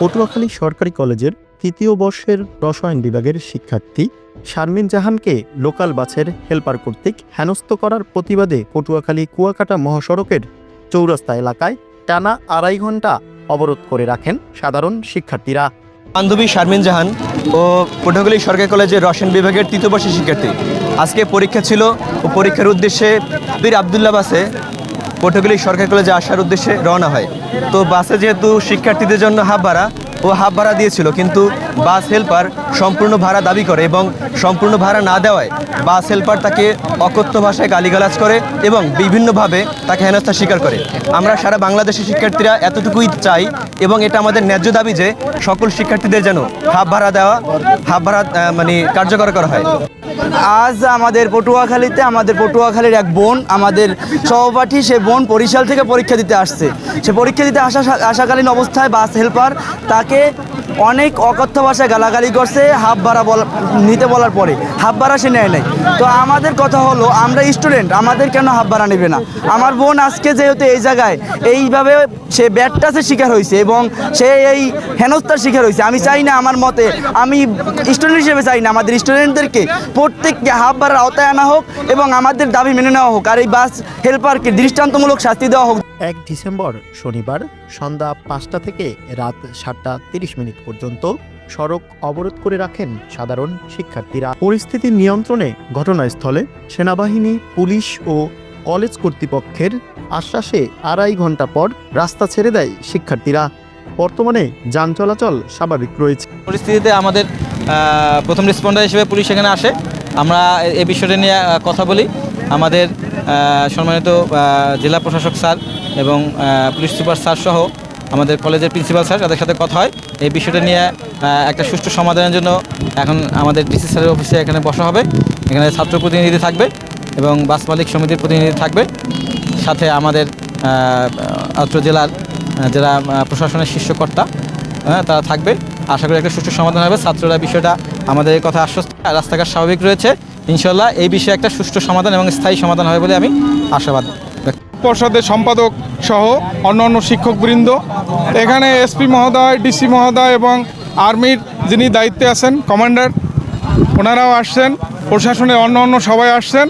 পটুয়াখালী সরকারি কলেজের তৃতীয় বর্ষের রসায়ন বিভাগের শিক্ষার্থী শারমিন জাহানকে লোকাল বাসের হেলপার কর্তৃক হেনস্থ করার প্রতিবাদে পটুয়াখালী কুয়াকাটা মহাসড়কের চৌরাস্তা এলাকায় টানা আড়াই ঘণ্টা অবরোধ করে রাখেন সাধারণ শিক্ষার্থীরা। বান্ধবী শারমিন জাহান ও পটুয়াখালী সরকারি কলেজের রসায়ন বিভাগের তৃতীয় বর্ষের শিক্ষার্থী। আজকে পরীক্ষা ছিল ও পরীক্ষার উদ্দেশ্যে বীর আবদুল্লাহ বাসে পটুয়াখালী সরকারি কলেজে আসার উদ্দেশ্যে রওনা হয়। তো বাসে যেহেতু শিক্ষার্থীদের জন্য হাফ ভাড়া, ও হাফ ভাড়া দিয়েছিল, কিন্তু বাস হেল্পার সম্পূর্ণ ভাড়া দাবি করে এবং সম্পূর্ণ ভাড়া না দেওয়ায় বাস হেল্পার তাকে অকথ্য ভাষায় গালিগালাজ করে এবং বিভিন্নভাবে তাকে হেনস্থা স্বীকার করে। আমরা সারা বাংলাদেশের শিক্ষার্থীরা এতটুকুই চাই এবং এটা আমাদের ন্যায্য দাবি যে সকল শিক্ষার্থীদের যেন হাফ ভাড়া দেওয়া, হাফ ভাড়া মানে কার্যকর করা হয়। আজ আমাদের পটুয়াখালীতে, আমাদের পটুয়াখালীর এক বোন, আমাদের সহপাঠী, সে বোন বরিশাল থেকে পরীক্ষা দিতে আসছে। সে পরীক্ষা দিতে আসা আসাকালীন অবস্থায় বাস হেল্পার তাকে অনেক অকথ্য ভাষায় গালাগালি করছে, হাফ ভাড়া বলা, নিতে বলার পরে। হাফ ভাড়া সে নেয় নাই। তো আমাদের কথা হলো, আমরা স্টুডেন্ট আমাদের কেন হাফ ভাড়া নেবে না? আমার বোন আজকে যেহেতু এই জায়গায়, এইভাবে সে ব্যাটটাসের শিকার হয়েছে এবং সে এই হেনস্থার শিকার হয়েছে। আমি চাই না আমার মতে, আমি স্টুডেন্ট হিসেবে চাই না, আমাদের স্টুডেন্টদেরকে প্রত্যেককে হাফ ভাড়ার আওতায় আনা হোক এবং আমাদের দাবি মেনে নেওয়া হোক। আর এই বাস হেল্পারকে দৃষ্টান্তমূলক শাস্তি দেওয়া হোক। এক ডিসেম্বর শনিবার সন্ধ্যা পাঁচটা থেকে রাত সাতটা তিরিশ মিনিট পর্যন্ত সড়ক অবরোধ করে রাখেন সাধারণ শিক্ষার্থীরা। পরিস্থিতি নিয়ন্ত্রণে ঘটনাস্থলে সেনাবাহিনী, পুলিশ ও কলেজ কর্তৃপক্ষের আশ্বাসে আড়াই ঘণ্টা পর রাস্তা ছেড়ে দেয় শিক্ষার্থীরা। বর্তমানে যান চলাচল স্বাভাবিক রয়েছে। পরিস্থিতিতে আমাদের প্রথম রেসপন্ডার হিসেবে পুলিশ এখানে আসে। আমরা এ- বিষয়টা নিয়ে কথা বলি। আমাদের সম্মানিত জেলা প্রশাসক স্যার এবং পুলিশ সুপার স্যার সহ আমাদের কলেজের প্রিন্সিপাল স্যার তাদের সাথে কথা হয় এই বিষয়টা নিয়ে একটা সুষ্ঠু সমাধানের জন্য এখন আমাদের ডিসি স্যারের অফিসে এখানে বসা হবে। এখানে ছাত্র প্রতিনিধি থাকবে এবং বাস মালিক সমিতির প্রতিনিধি থাকবে। সাথে আমাদের আহ, অত্র জেলার যারা প্রশাসনের শীর্ষকর্তা হ্যাঁ তারা থাকবে। আশা করি একটা সুষ্ঠু সমাধান হবে। ছাত্ররা বিষয়টা আমাদের এই কথা আশ্বস্ত রাস্তাঘাট স্বাভাবিক রয়েছে। ইনশাল্লাহ এই বিষয়ে একটা সুষ্ঠু সমাধান এবং স্থায়ী সমাধান হবে বলে আমি আশাবাদ। পর্ষদের সম্পাদক সহ অন্যান্য শিক্ষকবৃন্দ। এখানে এসপি মহোদয়, ডিসি মহোদয় এবং আর্মির যিনি দায়িত্বে আছেন, কমান্ডার, ওনারাও আসছেন প্রশাসনের অন্য অন্য সবাই আসছেন।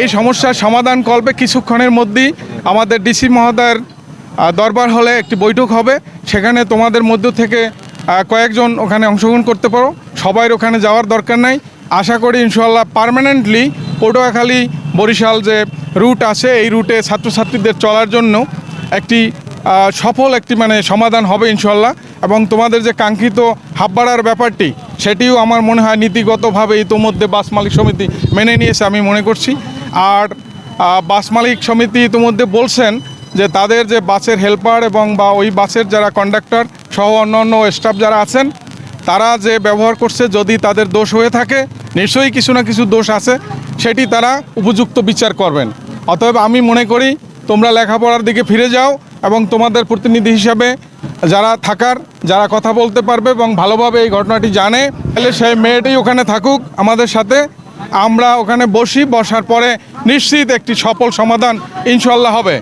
এই সমস্যার সমাধান কল্পে কিছুক্ষণের মধ্যেই আমাদের ডিসি মহোদয়ের দরবার হলে একটি বৈঠক হবে। সেখানে তোমাদের মধ্য থেকে কয়েকজন ওখানে অংশগ্রহণ করতে পারো। সবাই ওখানে যাওয়ার দরকার নাই। আশা করি ইনশাল্লাহ পারমানেন্টলি পটুয়াখালী, বরিশাল যে রুট আছে। এই রুটে ছাত্রছাত্রীদের চলার জন্য একটি সফল একটি মানে সমাধান হবে ইনশাল্লাহ এবং তোমাদের যে কাঙ্ক্ষিত হাববাড়ার ব্যাপারটি, সেটিও আমার মনে হয় নীতিগতভাবে ইতোমধ্যে বাস মালিক সমিতি মেনে নিয়েছে আমি মনে করছি। আর বাস মালিক সমিতি ইতিমধ্যে বলছেন যে তাদের যে বাসের হেল্পার এবং বা ওই বাসের যারা কন্ডাক্টর সহ অন্যান্য স্টাফ যারা আছেন, তারা যে ব্যবহার করছে যদি তাদের দোষ হয়ে থাকে, নিশ্চয়ই কিছু না কিছু দোষ আছে, সেটি তারা উপযুক্ত বিচার করবেন। অতএব আমি মনে করি তোমরা লেখাপড়ার দিকে ফিরে যাও এবং তোমাদের প্রতিনিধি হিসাবে যারা থাকার, যারা কথা বলতে পারবে এবং ভালোভাবে এই ঘটনাটি জানে, তাহলে সেই মেয়েটি ওখানে থাকুক আমাদের সাথে। আমরা ওখানে বসি, বসার পরে নিশ্চিত একটি সফল সমাধান ইনশাল্লাহ হবে।